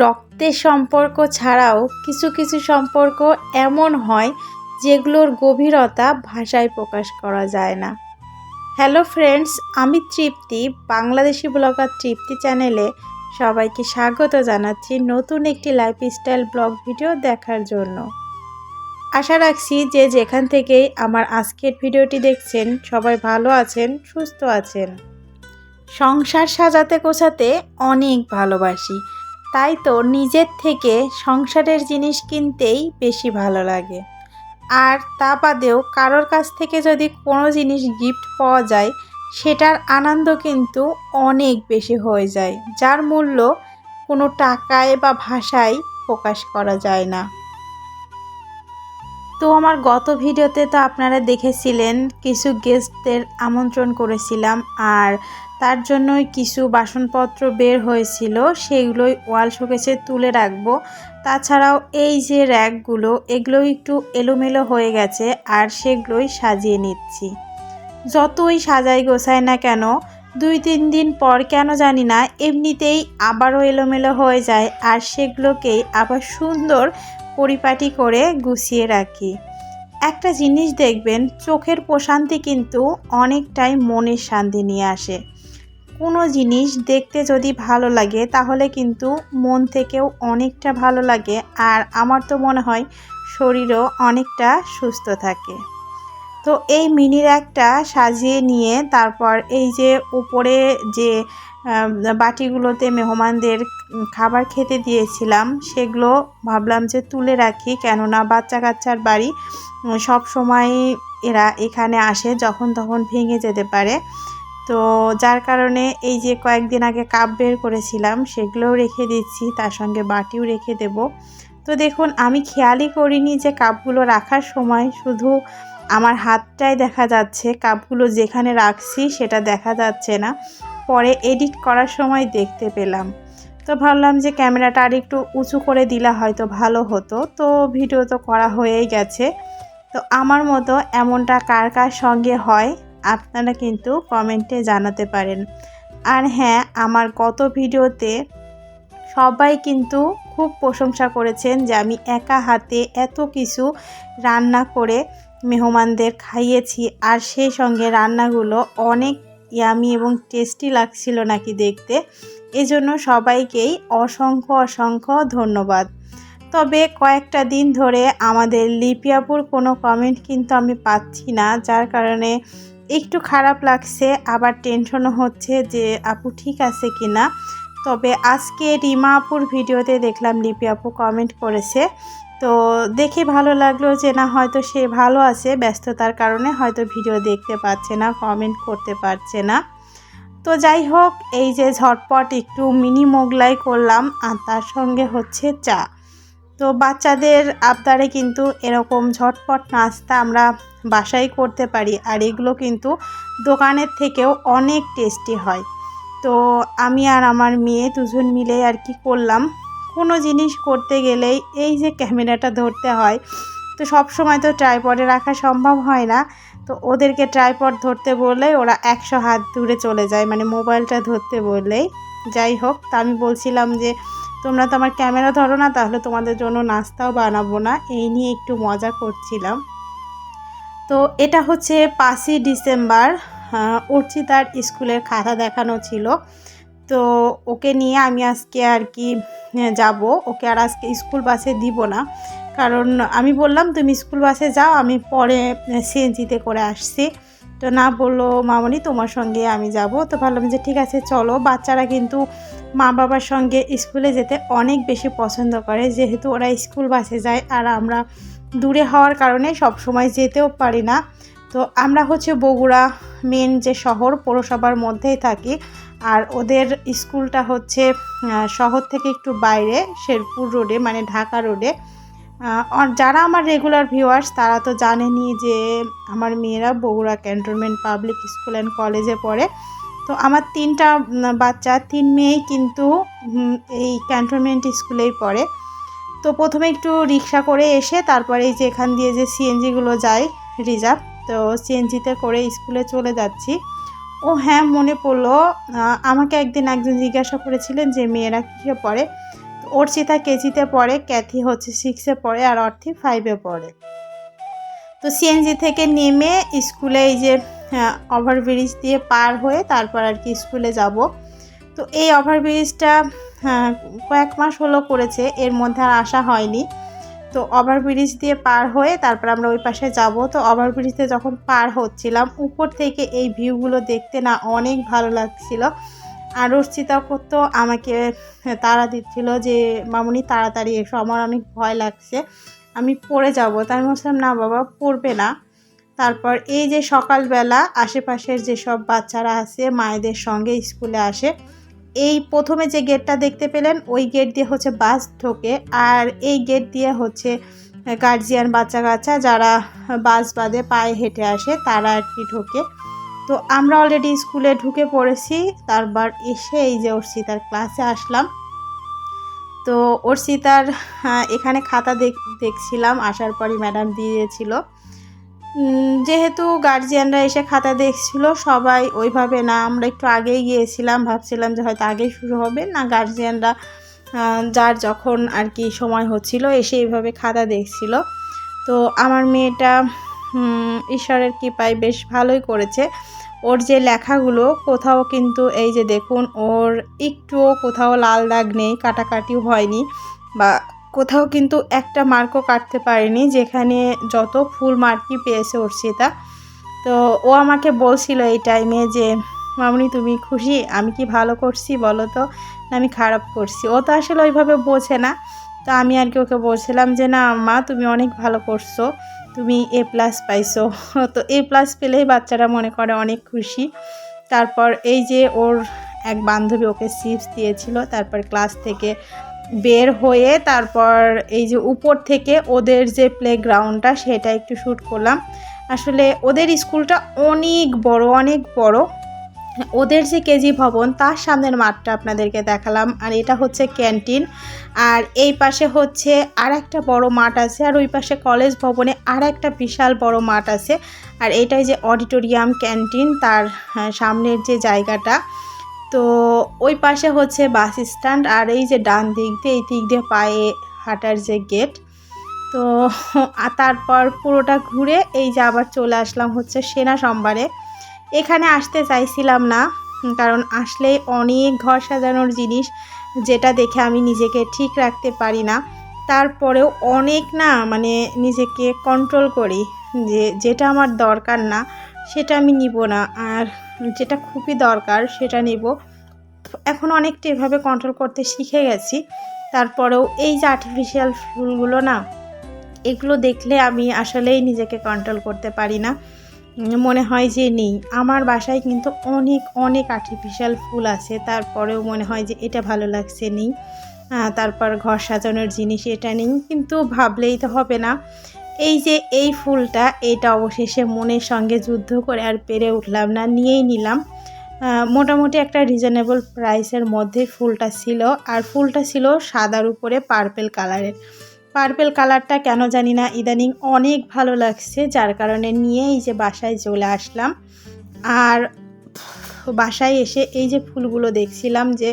রক্তের সম্পর্ক ছাড়াও কিছু কিছু সম্পর্ক এমন হয় যেগুলোর গভীরতা ভাষায় প্রকাশ করা যায় না। হ্যালো ফ্রেন্ডস আমি তৃপ্তি, বাংলাদেশি ব্লগার তৃপ্তি চ্যানেলে সবাইকে স্বাগত জানাচ্ছি নতুন একটি লাইফস্টাইল ব্লগ ভিডিও দেখার জন্য। আশা রাখছি যে যেখান থেকেই আমার আজকের ভিডিওটি দেখছেন, সবাই ভালো আছেন, সুস্থ আছেন। সংসার সাজাতে গোছাতে অনেক ভালোবাসি। তাই তো নিজের থেকে সংসারের জিনিস কিনতেই বেশি ভালো লাগে। আর তা বাদেও কারোর কাছ থেকে যদি কোনো জিনিস গিফট পাওয়া যায়, সেটার আনন্দ কিন্তু অনেক বেশি হয়ে যায়, যার মূল্য কোনো টাকায় বা ভাষায় প্রকাশ করা যায় না। তো আমার গত ভিডিওতে তো আপনারা দেখেছিলেন, কিছু গেস্টদের আমন্ত্রণ করেছিলাম আর তার জন্যই কিছু বাসনপত্র বের হয়েছিল, সেগুলোই ওয়াল শোকেসে তুলে রাখব। তাছাড়াও এই যে র্যাকগুলো এগুলো একটু এলোমেলো হয়ে গেছে আর সেগুলোই সাজিয়ে নিচ্ছি। যতই সাজাই গোছায় না কেন, দুই তিন দিন পর কেন জানি না, এমনিতেই আবারও এলোমেলো হয়ে যায় আর সেগুলোকেই আবার সুন্দর পরিপাটি করে গুছিয়ে রাখি। একটা জিনিস দেখবেন, চোখের প্রশান্তি কিন্তু অনেকটাই মনের শান্তি নিয়ে আসে। কোনো জিনিস দেখতে যদি ভালো লাগে, তাহলে কিন্তু মন থেকেও অনেকটা ভালো লাগে আর আমার তো মনে হয় শরীরও অনেকটা সুস্থ থাকে। তো এই মিনি একটা সাজিয়ে নিয়ে তারপর এই যে উপরে যে বাটিগুলোতে মেহমানদের খাবার খেতে দিয়েছিলাম। সেগুলো ভাবলাম যে তুলে রাখি, কেননা বাচ্চা কাচ্চার বাড়ি সব সময় এরা এখানে আসে যখন তখন ভেঙে যেতে পারে। তো যার কারণে এই যে কয়েকদিন আগে কাপ বের করেছিলাম, সেগুলোও রেখে দিচ্ছি, তার সঙ্গে বাটিও রেখে দেব। তো দেখুন, আমি খেয়ালই করিনি যে কাপগুলো রাখার সময় শুধু আমার হাতটাই দেখা যাচ্ছে, কাপগুলো যেখানে রাখছি সেটা দেখা যাচ্ছে না। পরে এডিট করার সময় দেখতে পেলাম। তো ভাবলাম যে ক্যামেরাটা আর একটু উঁচু করে দিলে হয়তো ভালো হতো। তো ভিডিও তো করা হয়েই গেছে। তো আমার মতো এমনটা কার কার সঙ্গে হয় আপনারা কিন্তু কমেন্টে জানাতে পারেন। আর হ্যাঁ আমার গত ভিডিওতে সবাই কিন্তু খুব প্রশংসা করেছেন যে আমি একা হাতে এত কিছু রান্না করে মেহমানদের খাইয়েছি। আর সেই সঙ্গে রান্নাগুলো অনেক ইয়ামি এবং টেস্টি লাগছিল নাকি দেখতে। এজন্য সবাইকেই অসংখ্য অসংখ্য ধন্যবাদ। তবে কয়েকটা দিন ধরে আমাদের লিপিয়াপুর কোনো কমেন্ট কিন্তু আমি পাচ্ছি না, যার কারণে একটু খারাপ লাগছে, আবার টেনশনও হচ্ছে যে আপু ঠিক আছে কি না তবে আজকে রিমা আপুর ভিডিওতে দেখলাম লিপি আপু কমেন্ট করেছে। তো দেখে ভালো লাগল যে না, হয়তো সে ভালো আছে ব্যস্ততার কারণে হয়তো ভিডিও দেখতে পাচ্ছে না কমেন্ট করতে পারছে না। তো যাই হোক, এই যে ঝটপট একটু মিনি মোগলাই করলাম, আর তার সঙ্গে হচ্ছে চা। তো বাচ্চাদের আবদারে কিন্তু এরকম ঝটপট নাস্তা আমরা বাসায় করতে পারি, আর এগুলো কিন্তু দোকানের থেকেও অনেক টেস্টি হয়। তো আমি আর আমার মেয়ে দুজন মিলে আর কি করলাম। জিনিস করতে গেলেই এই যে ক্যামেরাটা ধরতে হয়, তো সব সময় তো ট্রাইপডে রাখা সম্ভব হয় না। তো ওদেরকে ট্রাইপড ধরতে বললে ওরা একশো হাত দূরে চলে যায় মানে মোবাইলটা ধরতে বললেই। যাই হোক, তা আমি বলছিলাম যে, তোমরা তো আমার ক্যামেরা ধরো না, তাহলে তোমাদের জন্য নাস্তাও বানাবো না। এই নিয়ে একটু মজা করছিলাম। তো এটা হচ্ছে পাঁচই ডিসেম্বর অর্চিতার স্কুলের খাতা দেখানো ছিল। তো ওকে নিয়ে আমি আজকে আর কি যাব। ওকে আর আজকে স্কুল বাসে দিব না। কারণ আমি বললাম, তুমি স্কুল বাসে যাও, আমি পরে সিএনজিতে করে আসছি। তো না বলল, মামনি, তোমার সঙ্গে আমি যাব। তো ভাবলাম যে, ঠিক আছে, চলো। বাচ্চারা কিন্তু মা বাবার সঙ্গে স্কুলে যেতে অনেক বেশি পছন্দ করে। যেহেতু ওরা স্কুল বাসে যায়, আর আমরা দূরে হওয়ার কারণে সব সময় যেতেও পারি না। তো আমরা হচ্ছে বগুড়া মেন যে শহর, পৌরসভার মধ্যেই থাকি। আর ওদের স্কুলটা হচ্ছে শহর থেকে একটু বাইরে, শেরপুর রোডে মানে ঢাকা রোডে আর যারা আমার রেগুলার ভিউয়ার্স তারা তো জানেনি যে আমার মেয়েরা Bogura cantonment public school and কলেজে পড়ে। তো আমার তিনটা বাচ্চা, তিন মেয়েই কিন্তু এই ক্যান্টনমেন্ট স্কুলেই পড়ে। তো প্রথমে একটু রিক্সা করে এসে, তারপরে এই যে এখান দিয়ে যে সিএনজিগুলো যায়, রিজার্ভ, তো সিএনজিতে করে স্কুলে চলে যাচ্ছি। ও হ্যাঁ মনে পড়ল। আমাকে একদিন একজন জিজ্ঞাসা করেছিলেন যে মেয়েরা কিসে পড়ে? অর্চিতা কেজিতে পড়ে, ক্যাথি হচ্ছে সিক্সে পড়ে আর অর্থি ফাইভে পড়ে। তো সিএনজি থেকে নেমে স্কুলে এই যে ওভারব্রিজ দিয়ে পার হয়ে তারপর আর কি স্কুলে যাব। তো এই ওভারব্রিজটা কয়েক মাস হলো করেছে, এর মধ্যে আর আসা হয়নি। তো ওভারব্রিজ দিয়ে পার হয়ে তারপর আমরা ওই পাশে যাব। তো ওভারব্রিজ যখন পার হচ্ছিলাম, উপর থেকে এই ভিউগুলো দেখতে না অনেক ভালো লাগছিল। আর অর্চিতা তো আমাকে তাড়া দিচ্ছিল যে, মামুনি, তাড়াতাড়ি এসো, আমার অনেক ভয় লাগছে, আমি পড়ে যাব। তাই বলছিলাম, না বাবা, পড়বে না। তারপর এই যে সকালবেলা আশেপাশের যেসব বাচ্চারা আছে, মায়েদের সঙ্গে স্কুলে আসে এই প্রথমে যে গেটটা দেখতে পেলেন, ওই গেট দিয়ে হচ্ছে বাস ঢোকে আর এই গেট দিয়ে হচ্ছে গার্জিয়ান বাচ্চা কাচ্চা যারা বাস বাদে পায়ে হেঁটে আসে তারা আর কি ঢোকে। তো আমরা অলরেডি স্কুলে ঢুকে পড়েছি, তারপর এসে এই যে অর্ষিতার ক্লাসে আসলাম। তো অর্ষিতার এখানে খাতা দেখ, দেখছিলাম, আসার পরই ম্যাডাম দিয়েছিল। যেহেতু গার্জিয়ানরা এসে খাতা দেখছিল, সবাই ওইভাবে না, আমরা একটু আগেই গিয়েছিলাম, ভাবছিলাম যে হয়তো আগেই শুরু হবে। না গার্জিয়ানরা যার যখন আর কি সময় হচ্ছিল, এসে এইভাবে খাতা দেখছিল। তো আমার মেয়েটা ঈশ্বরের কৃপায় বেশ ভালোই করেছে। ওর যে লেখাগুলো, কোথাও কিন্তু এই যে দেখুন, ওর একটুও কোথাও লাল দাগ নেই, কাটাকাটিও হয়নি, বা কোথাও কিন্তু একটা মার্কও কাটতে পারেনি, যেখানে যত ফুল মার্কই পেয়েছে অর্ষিতা। তো ও আমাকে বলছিল এই টাইমে যে, মামনি, তুমি খুশি? আমি কি ভালো করছি বলো তো? না, আমি খারাপ করছি। ও তো আসলে ওইভাবে বোঝে না। তো আমি আর কি ওকে বলছিলাম যে, না, মা, তুমি অনেক ভালো করছ। তুমি এ প্লাস পাইছো। তো এ প্লাস পেলেই বাচ্চারা মনে করে অনেক খুশি। তারপর এই যে ওর এক বান্ধবী ওকে চিপস দিয়েছিল, তারপর ক্লাস থেকে বের হয়ে তারপর এই যে উপর থেকে ওদের যে প্লেগ্রাউন্ডটা সেটা একটু শ্যুট করলাম। আসলে ওদের স্কুলটা অনেক বড় অনেক বড়। ওদের যে কেজি ভবন তার সামনের মাঠটা আপনাদেরকে দেখালাম। আর এটা হচ্ছে ক্যান্টিন আর এই পাশে হচ্ছে আর একটা বড় মাঠ আছে আর ওই পাশে কলেজ ভবনে আর একটা বিশাল বড় মাঠ আছে। আর এটাই যে অডিটোরিয়াম ক্যান্টিন তার হ্যাঁ, সামনের যে জায়গাটা। তো ওই পাশে হচ্ছে বাস স্ট্যান্ড আর এই যে ডান দিক দিয়ে, এই দিক দিয়ে পায়ে হাঁটার যে গেট। তো তারপর পুরোটা ঘুরে এই যে আবার চলে আসলাম হচ্ছে সেনা সোমবারে। এখানে আসতে চাইছিলাম না, কারণ আসলে অনেক ঘর সাজানোর জিনিস যেটা দেখে আমি নিজেকে ঠিক রাখতে পারি না। তারপরেও অনেক না মানে নিজেকে কন্ট্রোল করি যে, যেটা আমার দরকার না, সেটা আমি নিব না। আর যেটা খুবই দরকার সেটা নেব। এখন অনেকটা এভাবে কন্ট্রোল করতে শিখে গেছি। তারপরেও এই যে আর্টিফিশিয়াল ফুলগুলো না, এগুলো দেখলে আমি আসলেই নিজেকে কন্ট্রোল করতে পারি না। মনে হয় যে নেই। আমার বাসায় কিন্তু অনেক অনেক আর্টিফিশিয়াল ফুল আছে। তারপরেও মনে হয় যে এটা ভালো লাগছে নেই। তারপর ঘর সাজানোর জিনিস এটা নেই। কিন্তু ভাবলেই তো হবে না। এই যে এই ফুলটা, এটা অবশেষে মনের সঙ্গে যুদ্ধ করে আর পেরে উঠলাম না, নিয়েই নিলাম। মোটামুটি একটা রিজনেবল প্রাইসের মধ্যে ফুলটা ছিল। আর ফুলটা ছিল সাদার উপরে পার্পেল কালারের পার্পেল কালারটা কেন জানি না, ইদানিং অনেক ভালো লাগছে, যার কারণে নিয়ে এই যে বাসায় চলে আসলাম। আর বাসায় এসে এই যে ফুলগুলো দেখছিলাম যে,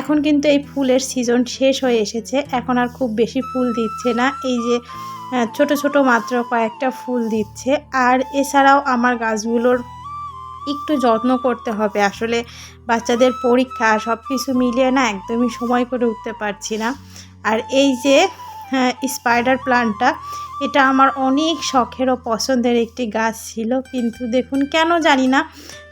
এখন কিন্তু এই ফুলের সিজন শেষ হয়ে এসেছে, এখন আর খুব বেশি ফুল দিচ্ছে না। এই যে ছোট ছোট মাত্র কয়েকটা ফুল দিচ্ছে। আর এছাড়াও আমার গাছগুলোর একটু যত্ন করতে হবে। আসলে বাচ্চাদের পরীক্ষা সব কিছু মিলিয়ে না একদমই সময় করে উঠতে পারছি না। আর এই যে স্পাইডার প্লান্টটা এটা আমার অনেক শখের ও পছন্দের একটি গাছ ছিল। কিন্তু দেখুন, কেন জানি না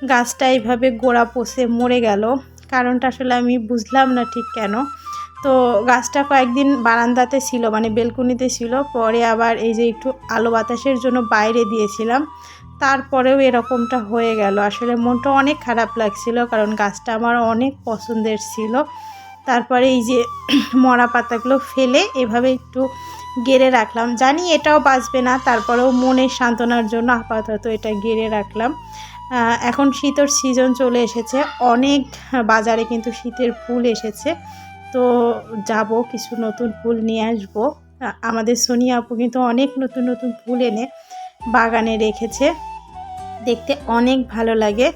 গাছটা এইভাবে গোড়া পচে মরে গেল। কারণটা আসলে আমি বুঝলাম না ঠিক কেন। তো গাছটা কয়েকদিন বারান্দাতে ছিল মানে বেলকুনিতে ছিল। পরে আবার এই যে একটু আলো বাতাসের জন্য বাইরে দিয়েছিলাম। তারপরেও এরকমটা হয়ে গেল। আসলে মনটা অনেক খারাপ লাগছিল, কারণ গাছটা আমার অনেক পছন্দের ছিল। তারপরে এই যে মরা পাতাগুলো ফেলে এভাবে একটু গেড়ে রাখলাম। জানি এটাও বাঁচবে না, তারপরেও মনের সান্ত্বনার জন্য আপাতত এটা গেড়ে রাখলাম। এখন শীতের সিজন চলে এসেছে। অনেক বাজারে কিন্তু শীতের ফুল এসেছে। তো যাব, কিছু নতুন ফুল নিয়ে আসব। আমাদের সোনিয়া আপু কিন্তু অনেক নতুন নতুন ফুল এনে বাগানে রেখেছে। দেখতে অনেক ভালো লাগে।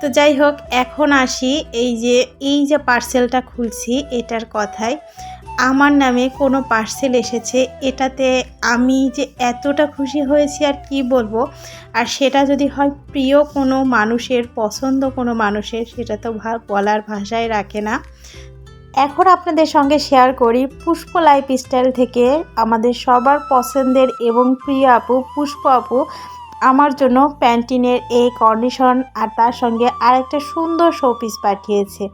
তো যাই হোক, এখন আসি এই যে এই যে পার্সেলটা খুলছি, এটার কথায়। আমার নামে কোনো পার্সেল এসেছে, এটাতে আমি যে এতটা খুশি হয়েছি আর কি বলব। আর সেটা যদি হয় প্রিয় কোনো মানুষের, পছন্দ কোনো মানুষের, সেটা তো বলার ভাষায় রাখে না। এখন আপনাদের সঙ্গে শেয়ার করি পুষ্প লাইফ স্টাইল থেকে আমাদের সবার পছন্দের এবং প্রিয় আপু পুষ্প আপু আমার জন্য প্যান্টিনের এই কন্ডিশন আর তার সঙ্গে আরেকটা সুন্দর শোপিস পাঠিয়েছে।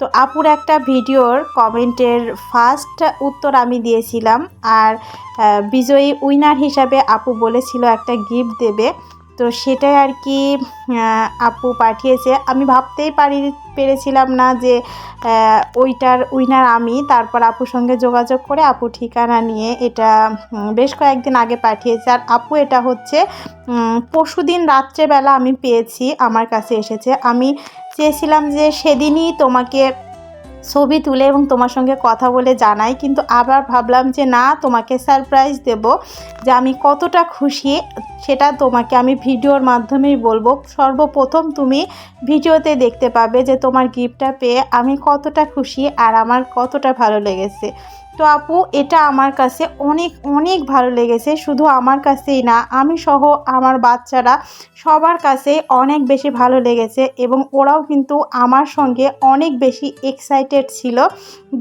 তো আপুর একটা ভিডিওর কমেন্টের ফার্স্ট উত্তর আমি দিয়েছিলাম আর বিজয়ী উইনার হিসাবে আপু বলেছিল একটা গিফট দেবে। তো সেটাই আর কি আপু পাঠিয়েছে। আমি ভাবতেই পারি, পেরেছিলাম না যে ওইটার উইনার আমি, তারপর আপুর সঙ্গে যোগাযোগ করে আপু ঠিকানা নিয়ে এটা বেশ কয়েকদিন আগে পাঠিয়েছে। আর আপু এটা হচ্ছে পরশু দিন রাত্রেবেলা আমি পেয়েছি, আমার কাছে এসেছে। আমি চেয়েছিলাম যে সেদিনই তোমাকে ছবি তুলে এবং তোমার সঙ্গে কথা বলে জানাই। কিন্তু আবার ভাবলাম যে না, তোমাকে সারপ্রাইজ দেব যে আমি কতটা খুশি, সেটা তোমাকে আমি ভিডিওর মাধ্যমেই বলব। সর্বপ্রথম তুমি ভিডিওতে দেখতে পাবে যে তোমার গিফটটা পেয়ে আমি কতটা খুশি আর আমার কতটা ভালো লেগেছে। তো আপু, এটা আমার কাছে অনেক অনেক ভালো লেগেছে। শুধু আমার কাছেই না, আমি সহ আমার বাচ্চারা সবার কাছে অনেক বেশি ভালো লেগেছে এবং ওরাও কিন্তু আমার সঙ্গে অনেক বেশি এক্সাইটেড ছিল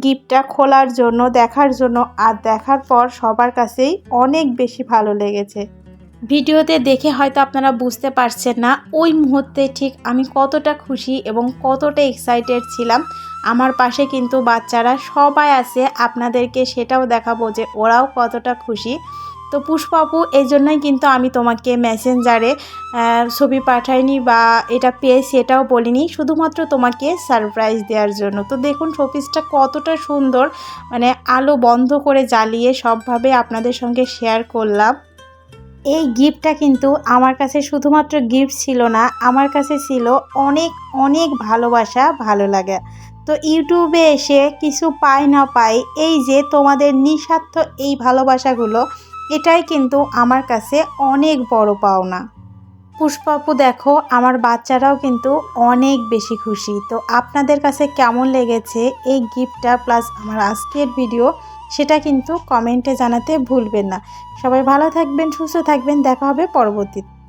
গিফটটা খোলার জন্য, দেখার জন্য। আর দেখার পর সবার কাছেই অনেক বেশি ভালো লেগেছে। ভিডিওতে দেখে হয়তো আপনারা বুঝতে পারছেন না, ওই মুহূর্তে ঠিক আমি কতটা খুশি এবং কতটা এক্সাইটেড ছিলাম। আমার পাশে কিন্তু বাচ্চারা সবাই আছে, আপনাদেরকে সেটাও দেখাবো যে ওরাও কতটা খুশি। তো পুষ্পাপু এই জন্যই কিন্তু আমি তোমাকে মেসেঞ্জারে ছবি পাঠাইনি বা এটা পেয়েছি এটাও বলিনি, শুধুমাত্র তোমাকে সারপ্রাইজ দেওয়ার জন্য। তো দেখুন শোপিসটা কতটা সুন্দর মানে আলো বন্ধ করে জ্বালিয়ে সবভাবে আপনাদের সঙ্গে শেয়ার করলাম। এই গিফটটা কিন্তু আমার কাছে শুধুমাত্র গিফট ছিল না, আমার কাছে ছিল অনেক অনেক ভালোবাসা, ভালো লাগা। তো ইউটিউবে এসে কিছু পাই না পাই, এই যে তোমাদের নিঃস্বার্থ এই ভালোবাসাগুলো, এটাই কিন্তু আমার কাছে অনেক বড় পাওনা। পুষ্পাপু দেখো, আমার বাচ্চারাও কিন্তু অনেক বেশি খুশি। তো আপনাদের কাছে কেমন লেগেছে এই গিফটটা প্লাস আমার আজকের ভিডিও সেটা কিন্তু কমেন্টে জানাতে ভুলবেন না। সবাই ভালো থাকবেন, সুস্থ থাকবেন, দেখা হবে পরবর্তীতে।